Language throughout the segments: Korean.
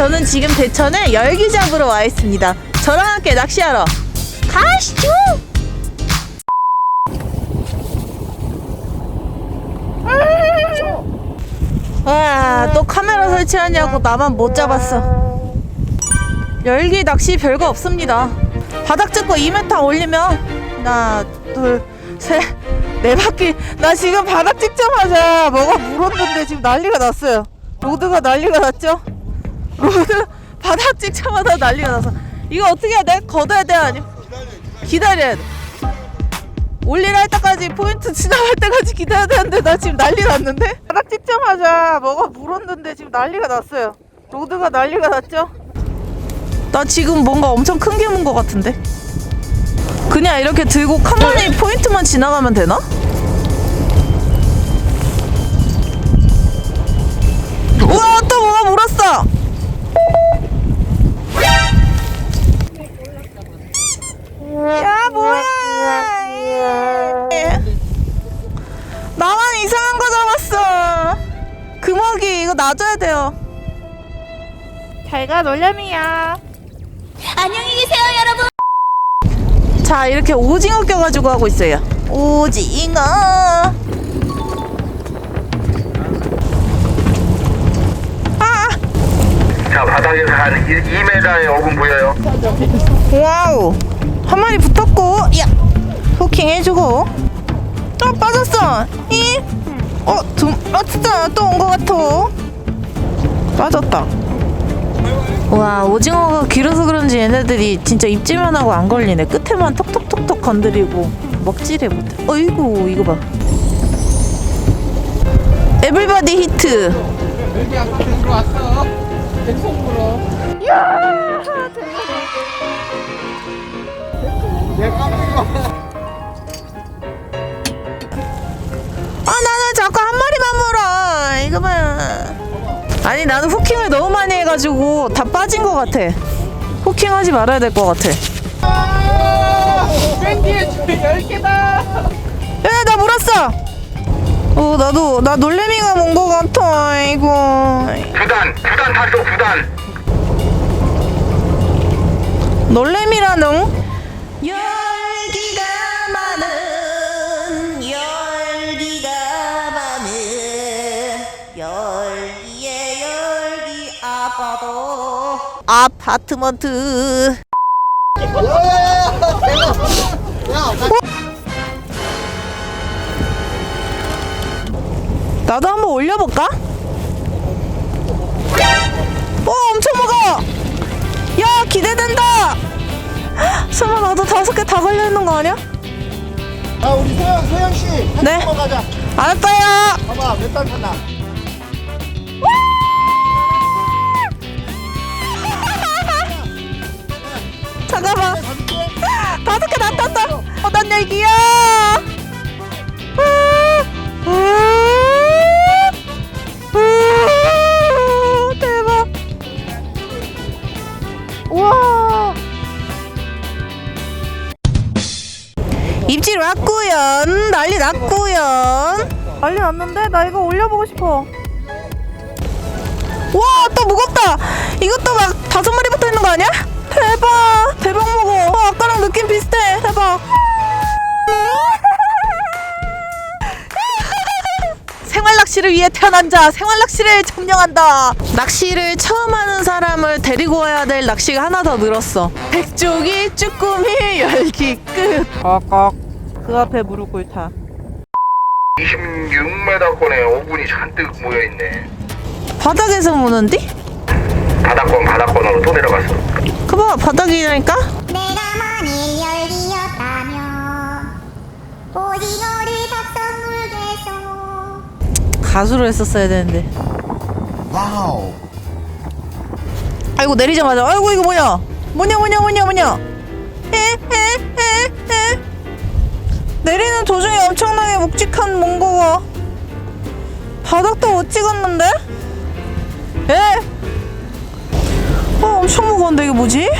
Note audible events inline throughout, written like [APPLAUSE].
저는 지금 대천에 열기 잡으러 와 있습니다. 저랑 함께 낚시하러 가시죠. 와, 또 카메라 설치하냐고 나만 못 잡았어. 열기 낚시 별거 없습니다. 바닥 찍고 2m 올리면 하나, 둘, 셋, 네 바퀴. 나 지금 바닥 찍자마자 뭐가 물었는데 지금 난리가 났어요. 로드가 난리가 났죠? 로드 바닥 찍자마자 난리가 났어. 이거 어떻게 해야 돼? 걷어야 돼 아니면 기다려야 돼. 올리라 할 때까지 포인트 [LAUGHS] 지나갈 때까지 기다려야 되는데 나 지금 난리 났는데? 바닥 찍자마자 뭐가 물었는데 지금 난리가 났어요. 로드가 난리가 났죠? 나 지금 뭔가 엄청 큰 게 문 것 같은데? 그냥 이렇게 들고 가만히 포인트만 지나가면 되나? 잘가 놀렴이야. 안녕히 계세요, 여러분. 자 이렇게 오징어 껴가지고 하고 있어요. 오징어. 아! 자 바닥에서 한 2m의 어군 보여요? 와우. 한 마리 붙었고 야! 후킹 해주고. 또 빠졌어. 이 어두아 진짜 또 온 것 같아. 빠졌다 와 오징어가 길어서 그런지 얘네들이 진짜 입질만 하고 안 걸리네 끝에만 톡톡톡톡 건드리고 먹지를 못해 어이구 이거 봐 에블바디 히트 여기 아까 들어왔어. 계속 물어. 내가 까먹어. 아 나는 자꾸 한 마리만 물어 이거 봐 아니 나는 후킹을 너무 많이 해가지고 다 빠진 것 같아. 후킹하지 말아야 될 것 같아. 밴디의 줄 10개다. 야 나 물었어. 어 나도 나 놀래미가 온것 같아 이거 9단 9단 탔어 9단. 놀래미라는 아파트먼트 나도 한번 올려볼까? 오 엄청 무거워 야 기대된다 설마 나도 다섯 개 다 걸려있는 거 아니야? 아 우리 소영 소영 씨. 한 네. 번 가자. 알았어요 봐봐 몇 단 탔나. 잠깐만. 다섯 개 다 땄다. 어, 난 여기야. 대박. 우와. 입질 왔구연. 난리 났구연. 난리 났는데? 나 이거 올려보고 싶어. 와또 무겁다. 이것도 막 다섯 마리 붙어 있는 위해 태어난 자 생활 낚시를 점령한다. 낚시를 처음 하는 사람을 데리고 와야 될 낚시가 하나 더 늘었어. 백조기 쭈꾸미 열기 끝. 꺽꺽. 그 앞에 무릎 꿇다. 26m권에 어군이 잔뜩 모여있네. 바닥에서 무는디? 바닥권 바닥권으로 또 내려갔어. 그봐 바닥이라니까? 내가 만일 열기였다면 오징어를 닭선물게서 가수로 했었어야 되는데 와우. 아이고 내리자마자 아이고 이거 뭐냐 뭐냐 뭐냐 뭐냐 뭐냐 에에에에 내리는 도중에 엄청나게 묵직한 뭔가가 바닥도 못 찍었는데 에? 어 엄청 무거운데 이게 뭐지?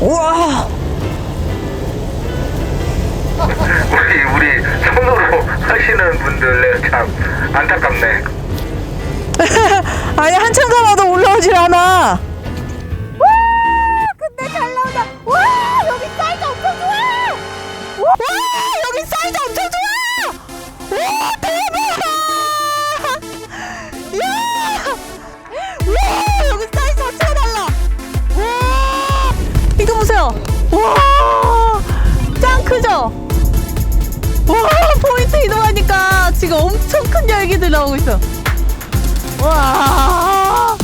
우와 우리 [LAUGHS] 우리 손으로 하시는 분들 참 안타깝네 [LAUGHS] 아니 한참 가봐도 올라오질 않아. 큰 열기들 나오고 있어. 와.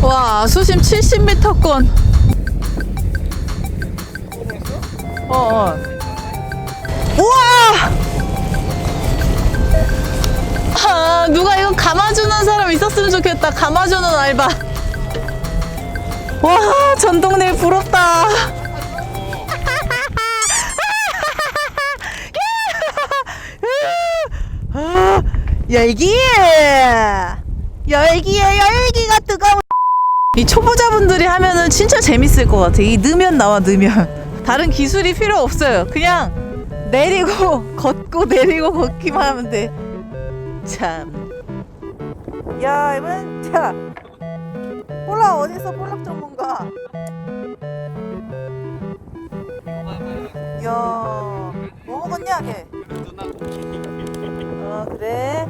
와 수심 70m권. 어. 어. 우와. 아 누가 이거 감아주는 사람 있었으면 좋겠다. 감아주는 알바. 와 전 동네 부럽다. 열기 열기에 열기가 뜨거워 [LAUGHS] 이 초보자분들이 하면은 진짜 재밌을 것 같아. 이 넣으면 나와 넣으면. [LAUGHS] 다른 기술이 필요 없어요. 그냥 내리고 [LAUGHS] 걷고 내리고 걷기만 하면 돼참. 야 이번 자. 볼락 어디서 볼락 전문가? 야 뭐 먹었냐 걔? 아 그래?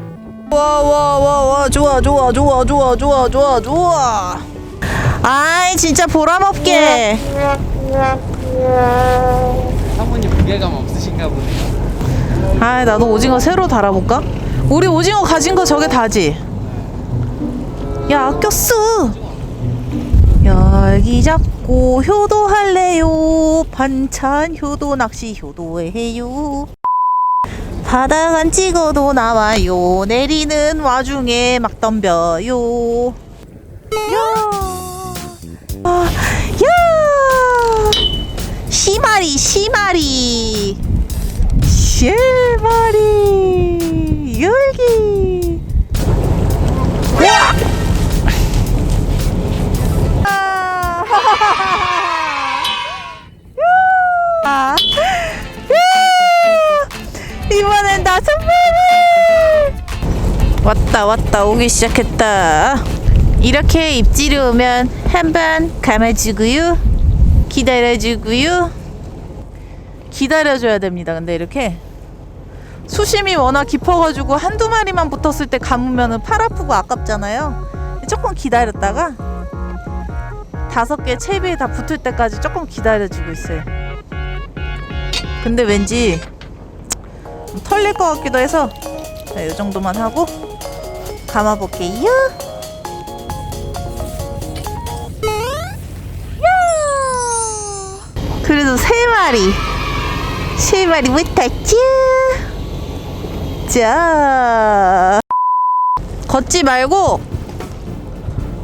와와 와 와 좋아 좋아 좋아 좋아 좋아 좋아 좋아 아이 진짜 보람없게 사모님 무게감 없으신가 보네요. 아이 나도 오징어 새로 달아볼까? 우리 오징어 가진 거 저게 다지? 야 아꼈어 열기 잡고 효도할래요 반찬 효도 낚시 효도해요 안 찍어도 나와요. 내리는 와중에 막 덤벼요. 야, 아, 야, 시마리 시마리. 시마리. 열기 오기 시작했다. 이렇게 입질이 오면 한 번 감아주고요. 기다려주고요. 기다려줘야 됩니다. 근데 이렇게 수심이 워낙 깊어가지고 한두 마리만 붙었을 때 감으면 팔 아프고 아깝잖아요. 조금 기다렸다가 다섯 개 채비에 다 붙을 때까지 조금 기다려주고 있어요. 근데 왠지 털릴 것 같기도 해서 자, 이 정도만 하고 감아볼게요. 야! 그래도 세 마리, 세 마리 붙었죠. 자, 걷지 말고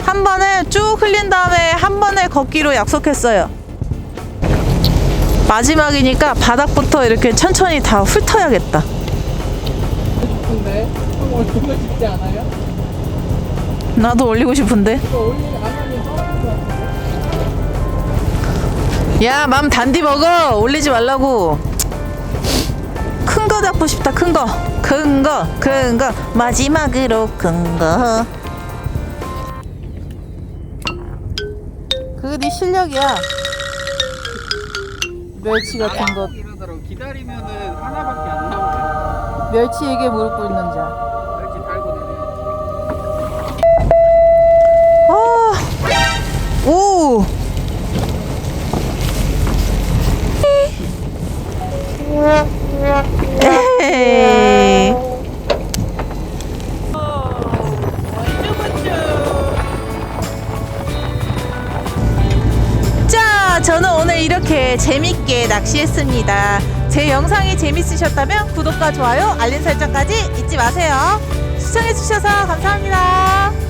한 번에 쭉 흘린 다음에 한 번에 걷기로 약속했어요. 마지막이니까 바닥부터 이렇게 천천히 다 훑어야겠다. 근데 한번 올리고 싶지 않아요? 나도 올리고 싶은데. 것. 야, 맘 단디 먹어. 올리지 말라고. 큰 거 잡고 싶다. 큰 거. 큰 거. 큰 거. 마지막으로 큰 거. 그게 네 실력이야. 멸치 같은 거. 이러더라고 기다리면은 하나밖에 안 나오네. 멸치에게 무릎 꿇는 자. 오. 에이. 자, 저는 오늘 이렇게 재밌게 낚시했습니다. 제 영상이 재밌으셨다면 구독과 좋아요, 알림 설정까지 잊지 마세요. 시청해주셔서 감사합니다.